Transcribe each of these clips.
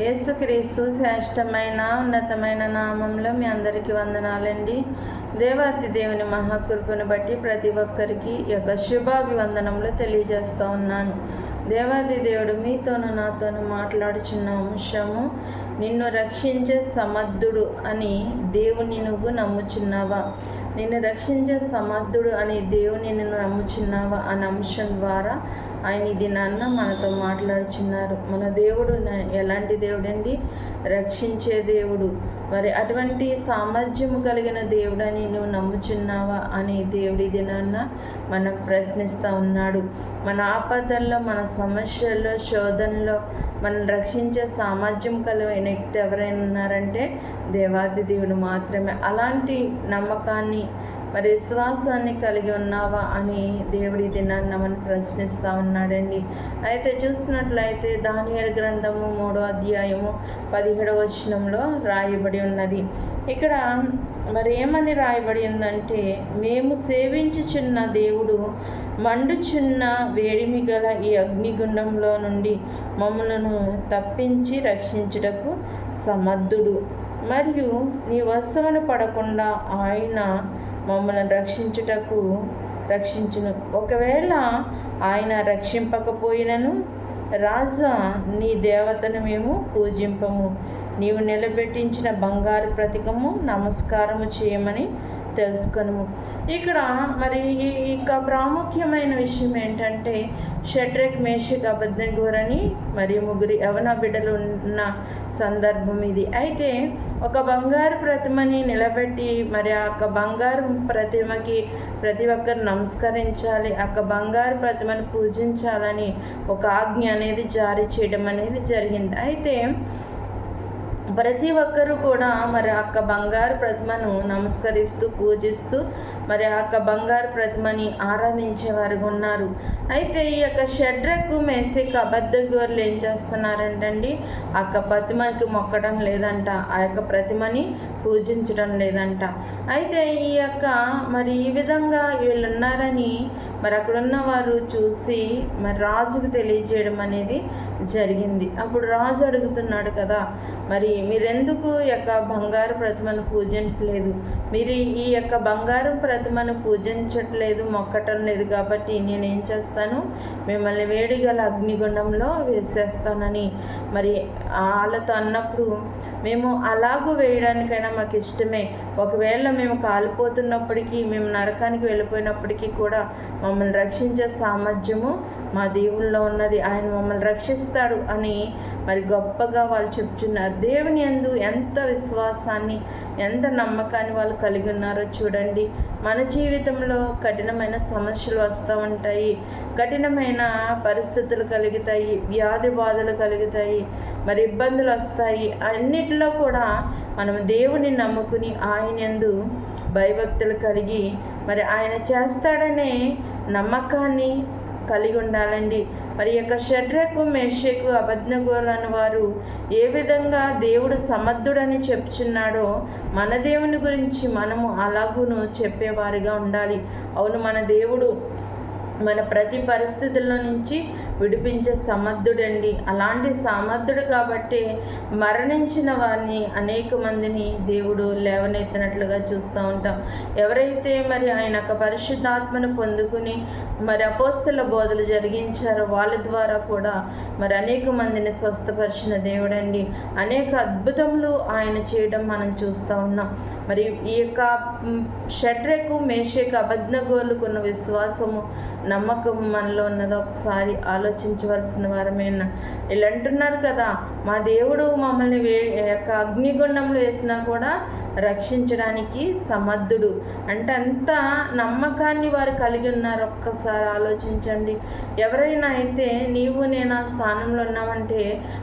యేసుక్రీస్తు శ్రేష్టమైన ఉన్నతమైన నామంలో మీ అందరికీ వందనాలండి. దేవాతి దేవుని మహాకృపను బట్టి ప్రతి ఒక్కరికి యొక్క శుభాభివందనములు తెలియజేస్తూ ఉన్నాను. దేవాది దేవుడు మీతోను నాతోను మాట్లాడుచున్న అంశము నిన్ను రక్షించే సమర్థుడు అని దేవుని నువ్వు నమ్ముచున్నావా? నిన్ను రక్షించే సమర్థుడు అని దేవుని నిన్ను నమ్ముచున్నావా? అనే అంశం ద్వారా ఆయన ఈ దినాన్న మనతో మాట్లాడుచున్నారు. మన దేవుడు ఎలాంటి దేవుడండి? రక్షించే దేవుడు. మరి అటువంటి సామర్థ్యము కలిగిన దేవుడని నువ్వు నమ్ముచున్నావా? అని దేవుడి దినాన్న మనం ప్రశ్నిస్తూ ఉన్నాడు. మన ఆపదల్లో మన సమస్యల్లో శోధనలో మనం రక్షించే సామర్థ్యం కలిగిన వ్యక్తి ఎవరైనా ఉన్నారంటే దేవాది దేవుడు మాత్రమే. అలాంటి నమ్మకాన్ని మరి విశ్వాసాన్ని కలిగి ఉన్నావా అని దేవుడి దినాన్ని మనం ప్రశ్నిస్తూ ఉన్నాడండి. అయితే చూస్తున్నట్లయితే దానియల్ గ్రంథము మూడో అధ్యాయము పదిహేడవ వచనంలో రాయబడి ఉన్నది. ఇక్కడ మరి ఏమని రాయబడి ఉందంటే మేము సేవించుచున్న దేవుడు మండుచున్న వేడిమి గల ఈ అగ్నిగుండంలో నుండి మమ్మలను తప్పించి రక్షించుటకు సమర్థుడు. మరియు నీ వర్షమును పడకుండా ఆయన మమ్మల్ని రక్షించుటకు రక్షించును. ఒకవేళ ఆయన రక్షింపకపోయినను రాజా నీ దేవతను మేము పూజింపము. నీవు నిలబెట్టించిన బంగారు ప్రతికము నమస్కారము చేయమని తెలుసుకొనుము. ఇక్కడ మరి ఈ ఇక ప్రాముఖ్యమైన విషయం ఏంటంటే షట్రక్ మేషక్ అబద్ధగూరని మరి ముగ్గురి యవన బిడ్డలు ఉన్న సందర్భం ఇది. అయితే ఒక బంగారు ప్రతిమని నిలబెట్టి మరి ఆ యొక్క బంగారు ప్రతిమకి ప్రతి ఒక్కరు నమస్కరించాలి ఆ బంగారు ప్రతిమను పూజించాలని ఒక ఆజ్ఞ అనేది జారీ చేయడం అనేది జరిగింది. అయితే ప్రతి ఒక్కరూ కూడా మరి అక్క బంగారు ప్రతిమను నమస్కరిస్తూ పూజిస్తూ మరి అక్క బంగారు ప్రతిమని ఆరాధించే వారు ఉన్నారు. అయితే ఈ యొక్క షడ్రకు మేసేక అబద్ధగోర్లు ఏం చేస్తున్నారంటండి? అక్క ప్రతిమకి మొక్కడం లేదంట ఆ యొక్క ప్రతిమని పూజించడం లేదంట. అయితే ఈ యొక్క మరి ఈ విధంగా వీళ్ళు ఉన్నారని మరి అక్కడున్న వారు చూసి మరి రాజుకు తెలియజేయడం అనేది జరిగింది. అప్పుడు రాజు అడుగుతున్నాడు కదా మరి మీరెందుకు ఈ యొక్క బంగారు ప్రతిమను పూజించలేదు మీరు ఈ యొక్క బంగారు ప్రతిమను పూజించట్లేదు మొక్కటం లేదు కాబట్టి నేను ఏం చేస్తాను? మిమ్మల్ని వేడిగల అగ్నిగుండంలో వేసేస్తానని మరి వాళ్ళతో అన్నప్పుడు మేము అలాగూ వేయడానికైనా మాకు ఇష్టమే. ఒకవేళ మేము కాలిపోతున్నప్పటికీ మేము నరకానికి వెళ్ళిపోయినప్పటికీ కూడా మమ్మల్ని రక్షించే సామర్థ్యము మా దేవుల్లో ఉన్నది ఆయన మమ్మల్ని రక్షిస్తాడు అని మరి గొప్పగా వాళ్ళు చెప్తున్నారు. దేవుని యందు ఎంత విశ్వాసాన్ని ఎంత నమ్మకాన్ని వాళ్ళు కలిగి ఉన్నారో చూడండి. మన జీవితంలో కఠినమైన సమస్యలు వస్తూ ఉంటాయి. కఠినమైన పరిస్థితులు కలుగుతాయి వ్యాధి బాధలు కలుగుతాయి మరి ఇబ్బందులు వస్తాయి. అన్నిటిలో కూడా మనం దేవుని నమ్ముకుని ఆయన ఎందు భయభక్తులు కలిగి మరి ఆయన చేస్తాడనే నమ్మకాన్ని కలిగి ఉండాలండి. మరి యొక్క షడ్రకు మేషకు అబద్ధగోలను వారు ఏ విధంగా దేవుడు సమర్థుడని చెప్తున్నాడో మన దేవుని గురించి మనము అలాగును చెప్పేవారిగా ఉండాలి. అవును మన దేవుడు మన ప్రతి పరిస్థితుల్లో నుంచి విడిపించే సమర్థుడండి. అలాంటి సమర్థుడు కాబట్టి మరణించిన వారిని అనేక మందిని దేవుడు లేవనెత్తినట్లుగా చూస్తూ ఉంటాం. ఎవరైతే మరి ఆయన యొక్క పరిశుద్ధాత్మను పొందుకుని మరి అపోస్తుల బోధలు జరిగించారో వాళ్ళ ద్వారా కూడా మరి అనేక మందిని స్వస్థపరిచిన దేవుడండి. అనేక అద్భుతములు ఆయన చేయడం మనం చూస్తూ ఉన్నాం. మరి ఈ యొక్క షట్రకు షడ్రకు మేషకు అబద్ధగోలుకున్న విశ్వాసము నమ్మకం మనలో ఉన్నది. ఒకసారి ఆలోచించవలసిన వారమేనా వీళ్ళు అంటున్నారు కదా మా దేవుడు మమ్మల్ని వే యొక్క అగ్నిగుండంలో వేసినా కూడా రక్షించడానికి సమర్థుడు. అంటే అంత నమ్మకాన్ని వారు కలిగి ఉన్నారు. ఒక్కసారి ఆలోచించండి. ఎవరైనా అయితే నీవు నేను ఆ స్థానంలో ఉన్నామంటే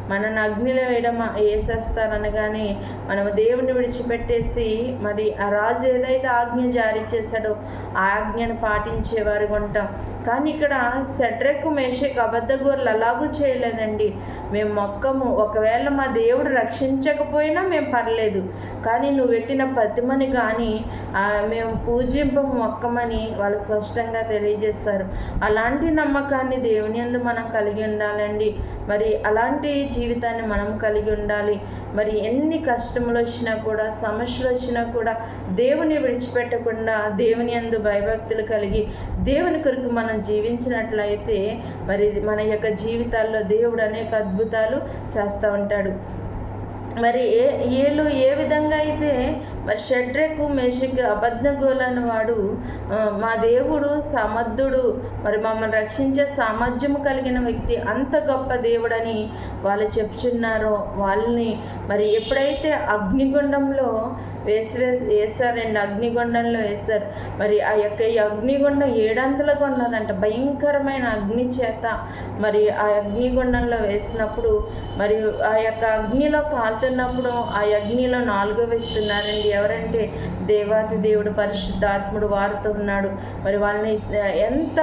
మనని అగ్నిలో వేయడం వేసేస్తారనగానే మనం దేవుని విడిచిపెట్టేసి మరి ఆ రాజు ఏదైతే ఆజ్ఞ జారీ చేశాడో ఆ ఆజ్ఞను పాటించేవారు ఉంటాం. కానీ ఇక్కడ సెడ్రెక్ మేషక్ అబద్ధగోర్లు అలాగూ చేయలేదండి. మేము మొక్కము ఒకవేళ మా దేవుడు రక్షించకపోయినా మేము పర్లేదు. కానీ నువ్వు పెట్టిన ప్రతిమని కానీ మేము పూజింప మొక్కమని వాళ్ళు స్పష్టంగా తెలియజేస్తారు. అలాంటి నమ్మకాన్ని దేవుని యందు మనం కలిగి ఉండాలండి. మరి అలాంటి జీవితాన్ని మనం కలిగి ఉండాలి. మరి ఎన్ని కష్టములు వచ్చినా కూడా సమస్యలు వచ్చినా కూడా దేవుని విడిచిపెట్టకుండా దేవుని యందు భయభక్తులు కలిగి దేవుని కొరకు మనం జీవించినట్లయితే మరి మన యొక్క జీవితాల్లో దేవుడు అనేక అద్భుతాలు చేస్తూ ఉంటాడు. మరి ఏ వీళ్ళు ఏ విధంగా అయితే మరి షడ్రకు మేషక్ అబద్ధగోలని వాడు మా దేవుడు సమర్థుడు మరి మమ్మల్ని రక్షించే సామర్థ్యము కలిగిన వ్యక్తి అంత గొప్ప దేవుడని వాళ్ళు చెప్తున్నారో వాళ్ళని మరి ఎప్పుడైతే అగ్నిగుండంలో వేసి వేసి వేశారండి అగ్నిగుండంలో వేశారు మరి ఆ యొక్క ఈ అగ్నిగుండం ఏడంతలకు ఉన్నదంట భయంకరమైన అగ్ని చేత మరి ఆ అగ్నిగుండంలో వేసినప్పుడు మరి ఆ యొక్క అగ్నిలో కాలుతున్నప్పుడు ఆ అగ్నిలో నాలుగో వ్యక్తి ఉన్నారండి. ఎవరంటే? దేవాతి దేవుడు పరిశుద్ధాత్ముడు వారితో ఉన్నాడు. మరి వాళ్ళని ఎంత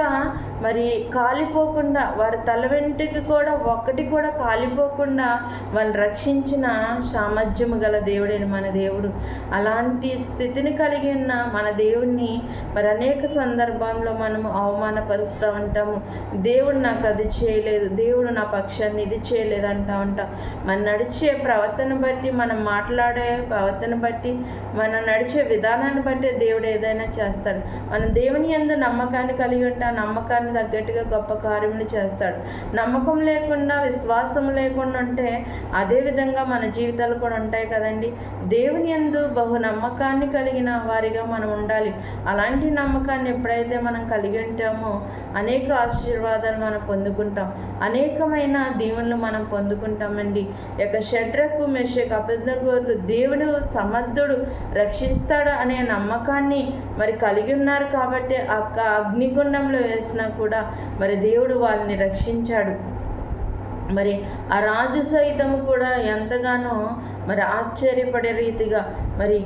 మరి కాలిపోకుండా వారి తల వెంటికి కూడా ఒక్కటి కూడా కాలిపోకుండా వాళ్ళు రక్షించిన సామర్థ్యము గల దేవుడైన మన దేవుడు. అలాంటి స్థితిని కలిగి ఉన్న మన దేవుణ్ణి మరి అనేక సందర్భంలో మనము అవమానపరుస్తూ ఉంటాము. దేవుడు నాకు అది చేయలేదు దేవుడు నా పక్షాన్ని ఇది చేయలేదు అంటూ ఉంటాం. మన నడిచే ప్రవర్తన బట్టి మనం మాట్లాడే ప్రవర్తన బట్టి మనం నడిచే విధానాన్ని బట్టి దేవుడు ఏదైనా చేస్తాడు. మనం దేవుని ఎందు నమ్మకాన్ని కలిగి ఉంటా నమ్మకాన్ని నమ్మకాన్ని తగ్గట్టుగా గొప్ప కార్యములు చేస్తాడు. నమ్మకం లేకుండా విశ్వాసం లేకుండా ఉంటే అదే విధంగా మన జీవితాలు కూడా ఉంటాయి కదండి. దేవుని యందు బహు నమ్మకాన్ని కలిగిన వారిగా మనం ఉండాలి. అలాంటి నమ్మకాన్ని ఎప్పుడైతే మనం కలిగి ఉంటామో అనేక ఆశీర్వాదాలు మనం పొందుకుంటాం. అనేకమైన దీవెనలు మనం పొందుకుంటామండి. యొక్క షడ్రకు మెషక్ అబద్ధగోర్లు దేవుడు సమర్థుడు రక్షిస్తాడు అనే నమ్మకాన్ని మరి కలిగి ఉన్నారు కాబట్టి ఆ క- అగ్నిగుండంలో వేసినా కూడా మరి దేవుడు వాళ్ళని రక్షించాడు. మరి ఆ రాజు సైతము కూడా ఎంతగానో మరి ఆశ్చర్యపడే రీతిగా మరి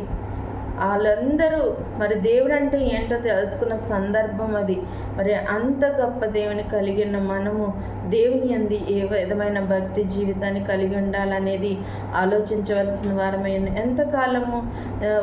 వాళ్ళందరూ మరి దేవుడు అంటే ఏంటో తెలుసుకున్న సందర్భం అది. మరి అంత గొప్ప దేవుని కలిగి ఉన్న మనము దేవుని అంది ఏ విధమైన భక్తి జీవితాన్ని కలిగి ఉండాలనేది ఆలోచించవలసిన వారమైన ఎంతకాలము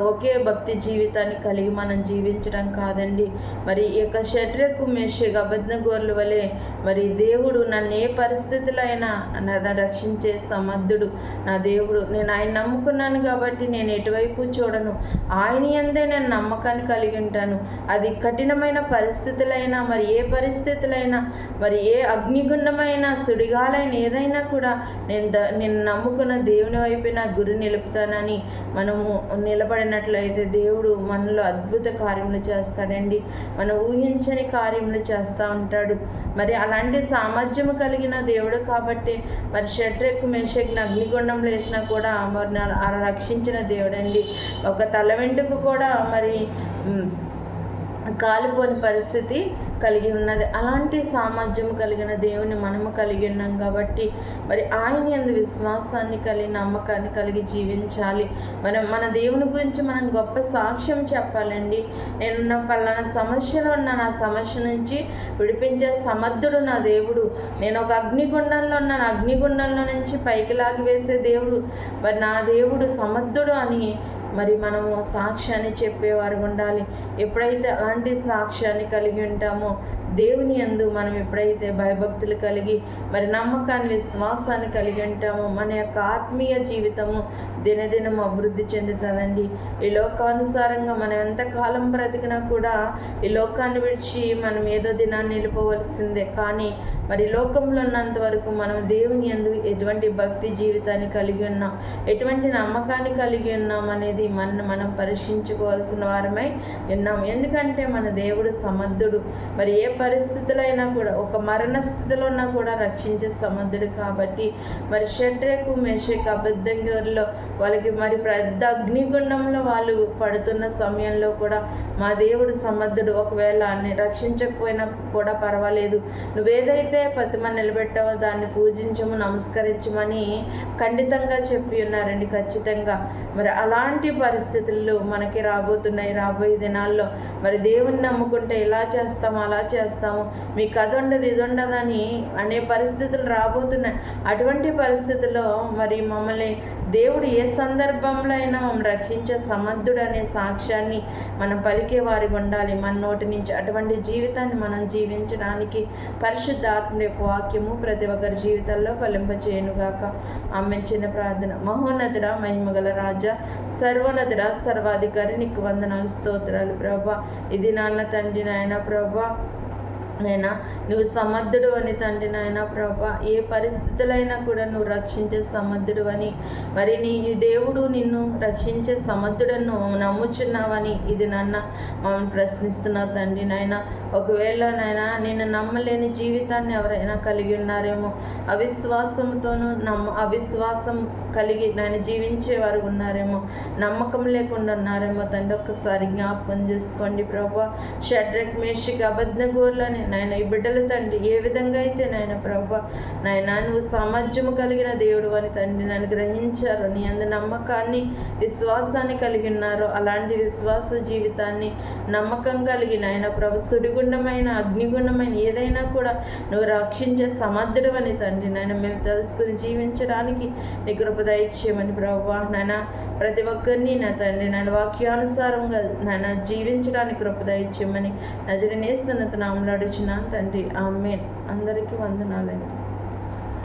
ఒకే భక్తి జీవితాన్ని కలిగి మనం జీవించడం కాదండి. మరి ఈ యొక్క శరీరకు మేషే అబద్ధ గోర్ల వలె మరి దేవుడు నన్ను ఏ పరిస్థితిలో అయినా నన్ను రక్షించే సమర్థుడు నా దేవుడు. నేను ఆయన నమ్ముకున్నాను కాబట్టి నేను ఎటువైపు చూడను. ఆయన ఎందే నేను నమ్మకాన్ని కలిగి ఉంటాను. అది కఠినమైన పరిస్థితులైనా మరి ఏ పరిస్థితులైనా మరి ఏ అగ్నిగుండమైన సుడిగాలైన ఏదైనా కూడా నేను ద నేను నమ్ముకున్న దేవుని వైపు నా గురి నిలుపుతానని మనము నిలబడినట్లయితే దేవుడు మనలో అద్భుత కార్యములు చేస్తాడండి. మనం ఊహించని కార్యములు చేస్తూ ఉంటాడు. మరి అలాంటి సామర్థ్యము కలిగిన దేవుడు కాబట్టి మరి షట్రెక్ మేషక్ని అగ్నిగుండంలో వేసినా కూడా మరి నా- రక్షించిన దేవుడండి. ఒక తల వెంటుకు కూడా మరి కాలిపోని పరిస్థితి కలిగి ఉన్నది. అలాంటి సామర్థ్యం కలిగిన దేవుని మనము కలిగి ఉన్నాం కాబట్టి మరి ఆయన ఎందు విశ్వాసాన్ని కలిగి నమ్మకాన్ని కలిగి జీవించాలి. మనం మన దేవుని గురించి మనం గొప్ప సాక్ష్యం చెప్పాలండి. నేను నా పలానా సమస్యలో ఉన్న నా సమస్య నుంచి విడిపించే సమర్థుడు నా దేవుడు. నేను ఒక అగ్నిగుండంలో ఉన్న అగ్నిగుండంలో నుంచి పైకి లాగి వేసే దేవుడు. మరి నా దేవుడు సమర్థుడు అని మరి మనము సాక్ష్యాన్ని చెప్పేవారు ఉండాలి. ఎప్పుడైతే అలాంటి సాక్ష్యాన్ని కలిగి ఉంటామో దేవుని యందు మనం ఎప్పుడైతే భయభక్తులు కలిగి మరి నమ్మకాన్ని విశ్వాసాన్ని కలిగి ఉంటామో మన యొక్క ఆత్మీయ జీవితము దినదినం అభివృద్ధి చెందుతుందండి. ఈ లోకానుసారంగా మనం ఎంతకాలం బ్రతికినా కూడా ఈ లోకాన్ని విడిచి మనం ఏదో దినాన్ని నిలుపవలసిందే. కానీ మరి లోకంలో ఉన్నంత వరకు మనం దేవుని ఎందు ఎటువంటి భక్తి జీవితాన్ని కలిగి ఉన్నాం ఎటువంటి నమ్మకాన్ని కలిగి ఉన్నాం అనేది మన మనం పరీక్షించుకోవాల్సిన వారమై ఉన్నాం. ఎందుకంటే మన దేవుడు సమర్థుడు. మరి ఏ పరిస్థితులైనా కూడా ఒక మరణ స్థితిలో ఉన్నా కూడా రక్షించే సమర్థుడు కాబట్టి మరి షడ్రకు మేషక్ అబద్ధంలో వాళ్ళకి మరి పెద్ద అగ్నిగుండంలో వాళ్ళు పడుతున్న సమయంలో కూడా మా దేవుడు సమర్థుడు. ఒకవేళ రక్షించకపోయినా కూడా పర్వాలేదు. నువ్వేదైతే ఏదైతే ప్రతిమ నిలబెట్టావో దాన్ని పూజించము నమస్కరించమని ఖండితంగా చెప్పి ఉన్నారండి ఖచ్చితంగా. మరి అలాంటి పరిస్థితులు మనకి రాబోతున్నాయి రాబోయే దినాల్లో. మరి దేవుని నమ్ముకుంటే ఇలా చేస్తాము అలా చేస్తాము? మీకు అది ఉండదు ఇది ఉండదని అనే పరిస్థితులు రాబోతున్నాయి. అటువంటి పరిస్థితుల్లో మరి మమ్మల్ని దేవుడు ఏ సందర్భంలో అయినా మనం రక్షించే సమర్థుడు అనే సాక్ష్యాన్ని మనం పలికే వారికి ఉండాలి. మన నోటి నుంచి అటువంటి జీవితాన్ని మనం జీవించడానికి పరిశుద్ధ ఆత్మ యొక్క వాక్యము ప్రతి ఒక్కరి జీవితాల్లో ఫలింపచేయనుగాక. ఆమె చిన్న ప్రార్థన. మహోన్నతుడ మహిమగల రాజా సర్వోన్నతుడ సర్వాధికారి నీకు వందనాలు స్తోత్రాలు ప్రభా. ఇది నాన్న తండ్రి నాయన ప్రభా నైనా నువ్వు సమర్థుడు అని తండ్రి నాయన ప్రభా. ఏ పరిస్థితులైనా కూడా నువ్వు రక్షించే సమర్థుడు అని. మరి నీ దేవుడు నిన్ను రక్షించే సమర్థుడని నమ్ముచున్నావని ఇది నాన్న మమ్మల్ని ప్రశ్నిస్తున్నావు తండ్రి నాయన. ఒకవేళ నాయన నేను నమ్మలేని జీవితాన్ని ఎవరైనా కలిగి ఉన్నారేమో అవిశ్వాసంతోనూ నమ్మ అవిశ్వాసం కలిగి నాయన జీవించే వారు ఉన్నారేమో నమ్మకం లేకుండా ఉన్నారేమో తండ్రి ఒక్కసారి జ్ఞాపకం చేసుకోండి ప్రభా. షడ్రక్ మేషిక్ అబద్ధగోర్లని నాయన ఈ బిడ్డల తండ్రి ఏ విధంగా అయితే నాయన ప్రభా నాయన నువ్వు సామర్థ్యము కలిగిన దేవుడు అని తండ్రి నన్ను గ్రహించారు. నీ అందు నమ్మకాన్ని విశ్వాసాన్ని కలిగి ఉన్నారు. అలాంటి విశ్వాస జీవితాన్ని నమ్మకం కలిగి నాయన ప్రభు సుడిగుండమైన అగ్నిగుండమైన ఏదైనా కూడా నువ్వు రక్షించే సమర్థుడు అని తండ్రి నాయన మేము తెలుసుకుని జీవించడానికి నీ కృపద ఇచ్చేయమని ప్రభు నాయన ప్రతి ఒక్కరిని నా తండ్రి నన్ను వాక్యానుసారంగా నాయన జీవించడానికి కృపద ఇచ్చేయమని నజరనేస్తున్నత నామలు అడుచున్నాను తండ్రి. ఆమె అందరికీ వందనాలండి.